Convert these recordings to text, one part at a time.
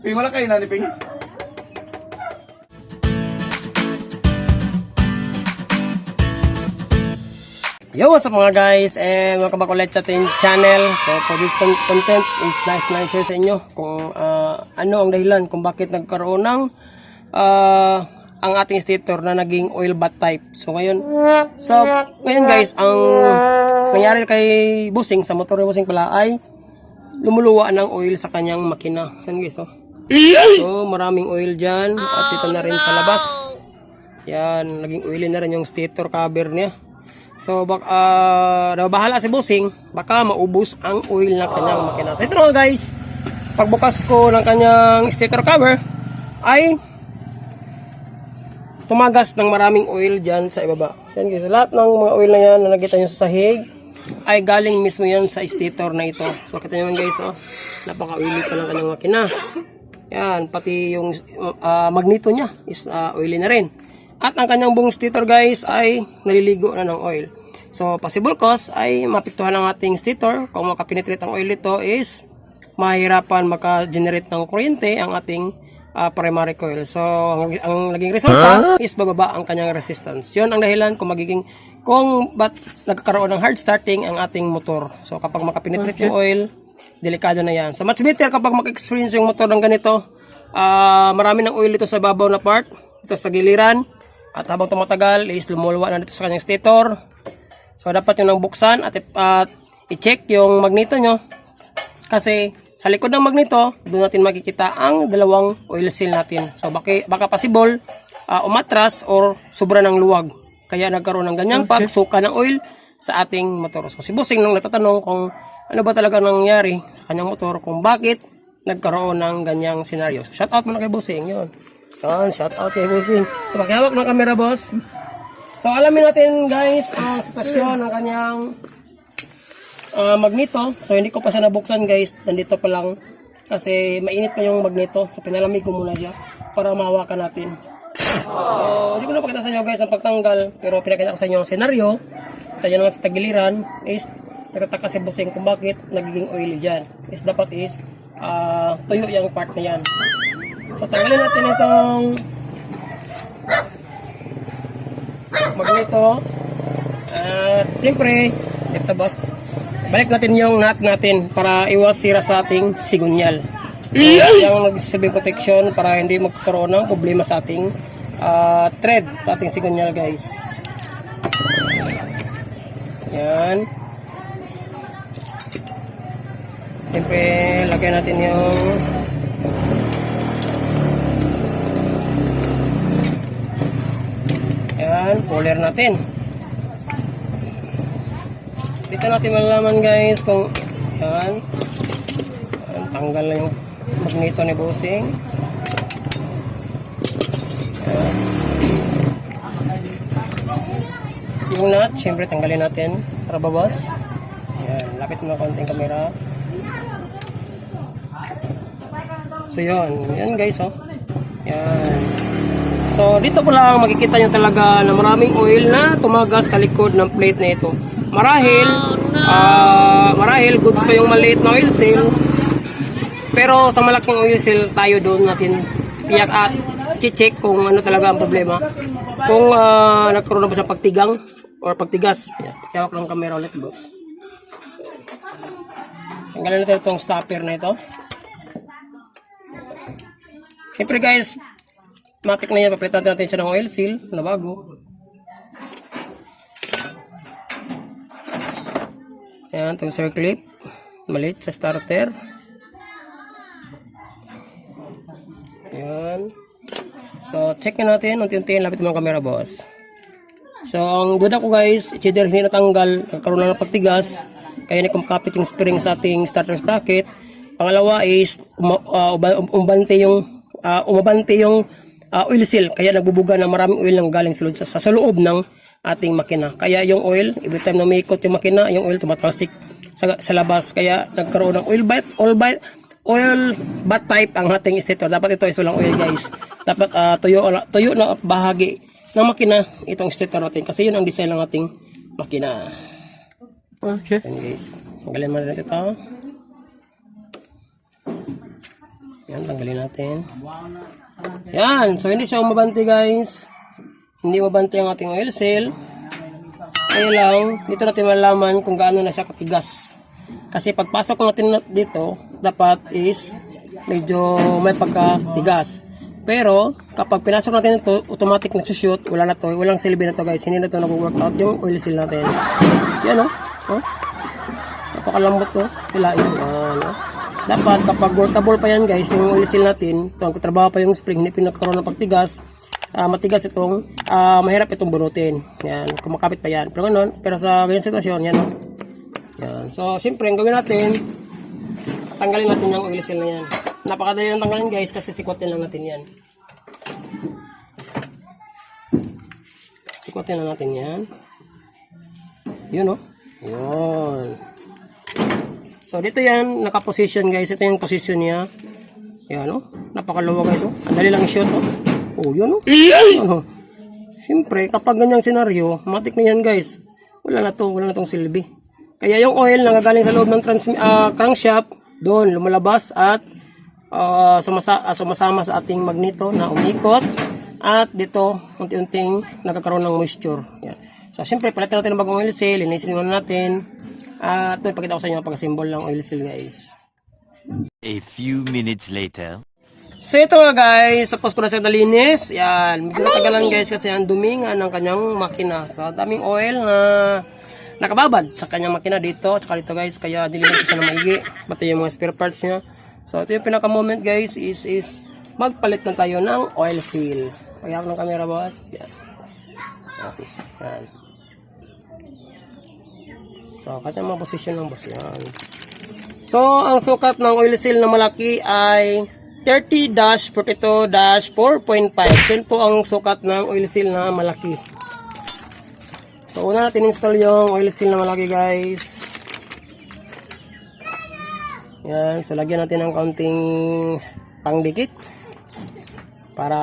Ping, wala kayo na Ping. Yo, what's up mga guys? Eh, welcome back ulit sa ating channel. So, for this con- content is nice na share sa inyo kung ah, ano ang dahilan kung bakit nagkaroon ng ah, ang ating stator na naging oil bath type. So, ngayon, so, ngayon guys, ang nangyari kay Busing, sa motor Busing pala ay lumuluwa ng oil sa kanyang makina. Yan guys, oh. So, maraming oil dyan at dito na rin sa labas. Yan, naging oily na rin yung stator cover niya. So, bak ah, bahala si Bossing, baka maubos ang oil ng kanyang makina. So, ito na nga guys, pagbukas ko ng kanyang stator cover, ay tumagas ng maraming oil dyan sa ibaba. Yan guys, lahat ng mga oil na yan na nakita nyo sa sahig, ay galing mismo yan sa stator na ito. So, kita nyo naman guys, oh, napaka-oily pa ng kanyang makina. Yan, pati yung ah, magneto niya is ah, oily na rin. At ang kanyang buong stator guys ay naliligo na ng oil. So possible cause ay mapiktuhan ang ating stator. Kung makapenetrate ang oil ito is mahirapan maka-generate ng kuryente ang ating ah, primary coil. So ang, ang naging resulta is bababa ang kanyang resistance. Yun ang dahilan kung magiging kung ba't nagkakaroon ng hard starting ang ating motor. So kapag makapenetrate yung oil, delikado na yan. So much better kapag mag-experience yung motor ng ganito, ah marami ng oil ito sa babaw na part, ito sa giliran, at habang tumatagal is lumuluwa na dito sa kanyang stator. So dapat yung nang buksan at at i-check yung magneto nyo. Kasi sa likod ng magneto, doon natin makikita ang dalawang oil seal natin. So baka, baka possible ah, umatras or sobra ng luwag. Kaya nagkaroon ng ganyang pagsuka ng oil sa ating motor. So si Bossing nang natatanong kung ano ba talaga nangyari sa kanyang motor, kung bakit nagkaroon ng ganyang senaryo. So, shout out muna kay Bossing, yun. Yan, shout out kay Bossing. So pakihawak ng camera boss. So alamin natin guys ang sitwasyon ng kanyang ah, magneto. So hindi ko pa siya nabuksan guys. Nandito pa lang. Kasi mainit pa yung magneto. So pinalamig ko muna siya para mahawakan natin. So hindi ko na pakita sa inyo guys ang pagtanggal. Pero pinakita ko sa inyo ang senaryo. Tayo naman sa tagiliran is nagtataka si Busing kung bakit nagiging oily dyan. Is dapat is ah, tuyo yung part na yan. So tanggalin natin itong magneto. At siyempre, ito boss, balik natin yung nut natin para iwas sira sa ating sigunyal. So, yung nagsasabing protection para hindi magkaroon ng problema sa ating ah, thread sa ating sigunyal guys. Yan. Siyempre, lagyan natin yung Yan, puller natin. Dito natin malalaman guys kung yan. yan tanggal na yung magneto ni Bossing. Yung nut, syempre tanggalin natin para babas. Yan, lapit mo na konting kamera. So yun, yan guys oh. Yan. So dito ko lang makikita nyo talaga na maraming oil na tumagas sa likod ng plate na ito. Marahil, ah, marahil goods pa yung maliit na oil seal. Pero sa malaking oil seal tayo doon natin tiyak at check kung ano talaga ang problema. Kung ah, nagkaroon na ba sa pagtigang or pagtigas. Yeah, Kaya lang camera ulit boss. Tanggalin natin itong stopper na ito. Siyempre guys, matik na yan, papalitan natin siya ng oil seal na bago. Ayan, itong circlip. Maliit sa starter. Ayan. So, check na natin. Unti-unti, lapit mo ang camera, boss. So, ang duda ko guys, cheater hindi natanggal. Nagkaroon na ng pagtigas. Kaya hindi kumakapit yung spring sa ating starter sprocket. Pangalawa is, uma, uh, umabante yung, uh, umabante yung uh, oil seal. Kaya nagbubuga na maraming oil nang galing sa, sa, sa loob ng ating makina. Kaya yung oil, every time na may ikot yung makina, yung oil tumatalsik sa, sa labas. Kaya nagkaroon ng oil bite, oil bite, oil bath type ang ating stator. Dapat ito is walang oil guys. Dapat ah, tuyo, tuyo na bahagi ng makina itong stator natin. Kasi yun ang design ng ating makina. Okay. Yan guys. Tanggalin mo na natin ito. Yan, tanggalin natin. Yan, so hindi siya umabante guys. Hindi umabante ang ating oil seal. Kaya lang, dito natin malalaman kung gaano na siya katigas. Kasi pagpasok natin na- dito, dapat is medyo may pagkatigas. Pero, kapag pinasok natin ito, automatic nagsushoot, wala na to, walang silbi na to guys. Hindi na to nag-workout yung oil seal natin. Yan o. Oh. Napakalambot to. Hilain. Yan, oh. Dapat kapag workable pa yan guys, yung oil seal natin, ito, ang trabaho pa yung spring, hindi pinagkaroon ng pagtigas, ah, matigas itong, ah, mahirap itong bunutin. Yan, kumakapit pa yan. Pero ganun, pero sa ganyan sitwasyon, yan o. Yan. So, siyempre, ang gawin natin, tanggalin natin yung oil seal na yan. Napakadali lang tanggalin guys, kasi sikwatin lang natin yan. Sikwatin lang natin yan. Yun o. Yun. So, dito yan, nakaposition guys. Ito yung position niya. Yan o. Napakaluwa guys o. Ang dali lang i-shoot o. Oh, yun o. Ano? Siyempre, kapag ganyang senaryo, matik na yan guys. Wala na to, wala na tong silbi. Kaya yung oil na gagaling sa loob ng trans ah, crankshaft, doon lumalabas at ah, sumasa ah, sumasama sa ating magneto na umikot at dito unti-unting nagkakaroon ng moisture. Yan. So siyempre palitan natin ng bagong oil seal, linisin muna natin. At ito ipakita ko sa inyo ang pag-symbol ng oil seal guys. A few minutes later. So ito nga guys, tapos ko na siya nalinis. Yan, medyo natagalan guys kasi ang dumi nga ng kanyang makina. So daming oil na nakababad sa kanyang makina dito. Saka dito guys, kaya dilinig ko siya na maigi. Pati yung mga spare parts niya. So ito yung pinaka moment guys is is magpalit na tayo ng oil seal. Pagyak ng camera boss. Yes. Yan. Yan. So, kanya mga position ng boss. Yan. So, ang sukat ng oil seal na malaki ay 30-42-4.5. So, yun po ang sukat ng oil seal na malaki. So, una natin install yung oil seal na malaki, guys. Yan. So, lagyan natin ng kaunting pangdikit para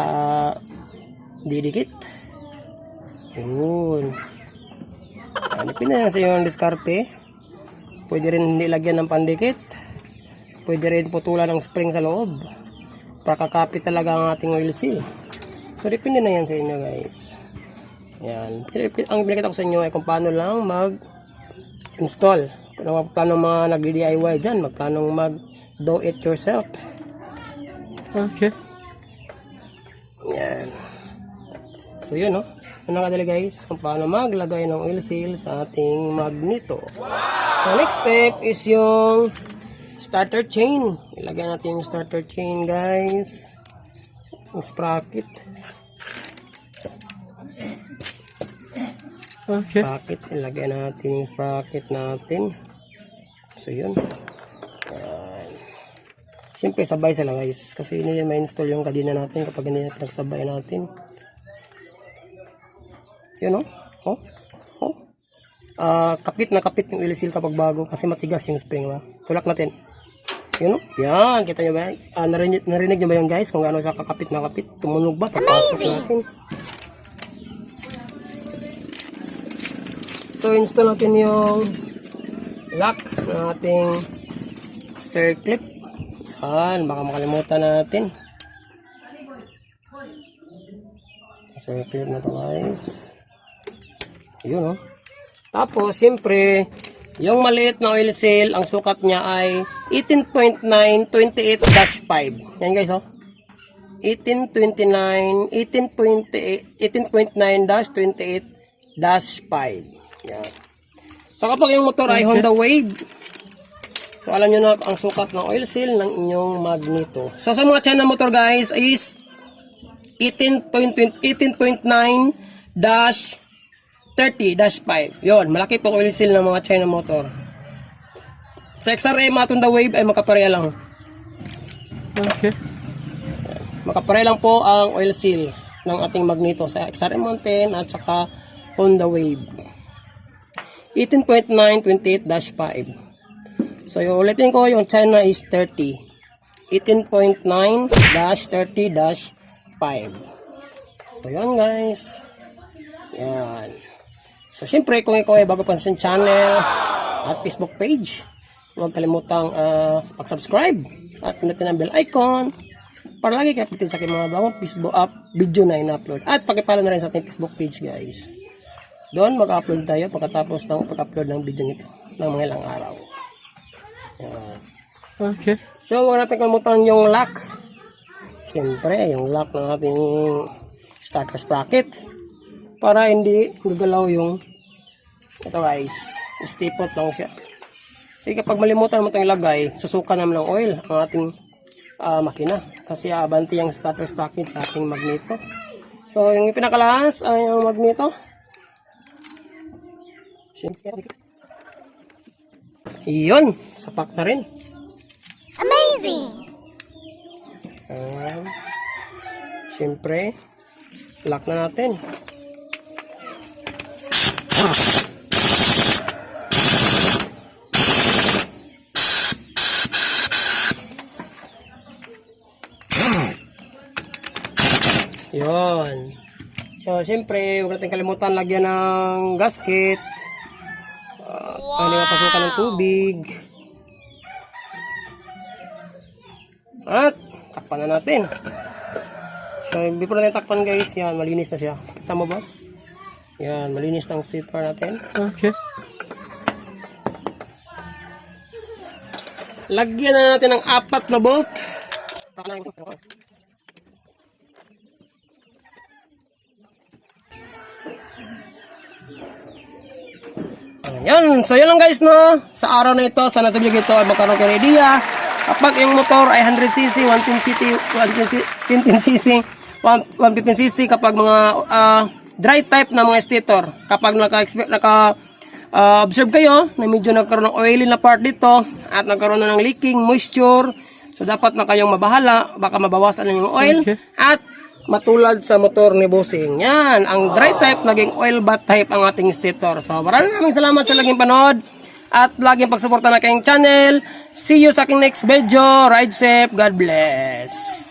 didikit. Yun. Yan. Ipin na sa yung diskarte. Pwede rin hindi lagyan ng pandikit. Pwede rin putulan ng spring sa loob. Para kakapit talaga ang ating oil seal. So, depende na yan sa inyo guys. Yan. Ang binakita ko sa inyo ay kung paano lang mag-install. Kung paano mga nag-DIY dyan, magplano mag do it yourself. Okay. Yan. So, yun, no? Ano nga dali guys, kung paano maglagay ng oil seal sa ating magneto. So, next step is yung starter chain. Ilagay natin yung starter chain, guys. Yung sprocket. Okay. Sprocket. Ilagay natin yung sprocket natin. So, yun. Yan. Siyempre, sabay sila, guys. Kasi hindi yan ma-install yung kadina natin kapag hindi natin nagsabay natin. Yun, oh. Oh. Oh. Ah, kapit na kapit yung seal kapag bago kasi matigas yung spring, ba? Tulak natin. Yun, oh. Yan, kita nyo ba? Ah, narinig, narinig nyo ba yun, guys? Kung gaano siya kakapit na kapit. Tumunog ba? Pagpasok natin. So, install natin yung lock ng ating circlip. Yan, baka makalimutan natin. Circlip na to guys. Yun oh. Tapos, siyempre, yung maliit na oil seal, ang sukat niya ay 18.928-5. Yan guys oh. 1829, 18.8, 18.9-28-5. Yan. So kapag yung motor ay Honda Wave, so alam nyo na ang sukat ng oil seal ng inyong magneto. So sa mga China motor guys is 18.20 18.9 dash 30 dash 5. Yon, malaki po oil seal ng mga China motor. Sa XRM at Honda Wave ay makapareha lang. Okay. Makapareha lang po ang oil seal ng ating magneto sa XRM Mountain at saka Honda Wave. 18.928-5. So, ulitin ko, yung China is 30. 18.9-30-5. So, yun guys. Yan. So, syempre, kung ikaw ay bago pa sa channel at Facebook page, huwag kalimutang uh, mag-subscribe At pinutin ang bell icon para lagi kayo updated sa aking mga bagong Facebook up video na in-upload. At pakipalo na rin sa ating Facebook page guys. Doon mag-upload tayo pagkatapos ng pag-upload ng video nito ng mga ilang araw. Yan. Okay. So, huwag natin kalimutan yung lock. Siyempre, yung lock ng ating starter sprocket. Para hindi gagalaw yung ito guys. Stipot lang siya. Kasi kapag malimutan mo itong ilagay, susuka naman ng oil ang ating ah, makina. Kasi abanti yung starter sprocket sa ating magneto. So, yung pinakalas ay ang magneto. Iyon, sapak na rin. Amazing! Ayan. Siyempre, lock na natin. Yun. So, siyempre, huwag natin kalimutan lagyan ng gasket. Mapasukan ng tubig. At, takpan na natin. So, before natin takpan guys, yan, malinis na siya. Kita mo boss? Yan, malinis na ang stripper natin. Okay. Lagyan na natin ng apat na bolt. Ayan, so yun lang guys no. Sa araw na ito, sana sa video ito ay magkaroon kayo idea. Kapag yung motor ay 100cc, 110cc, 110cc, 115cc kapag mga ah, dry type na mga stator. Kapag naka-expect, naka, ah, observe kayo na medyo nagkaroon ng oily na part dito at nagkaroon na ng leaking, moisture. So dapat na kayong mabahala, baka mabawasan na yung oil. Okay. At matulad sa motor ni Bossing. Yan, ang dry type naging oil bath type ang ating stator. So maraming maraming salamat sa laging panood at laging pagsuporta na kayong channel. See you sa aking next video. Ride safe. God bless.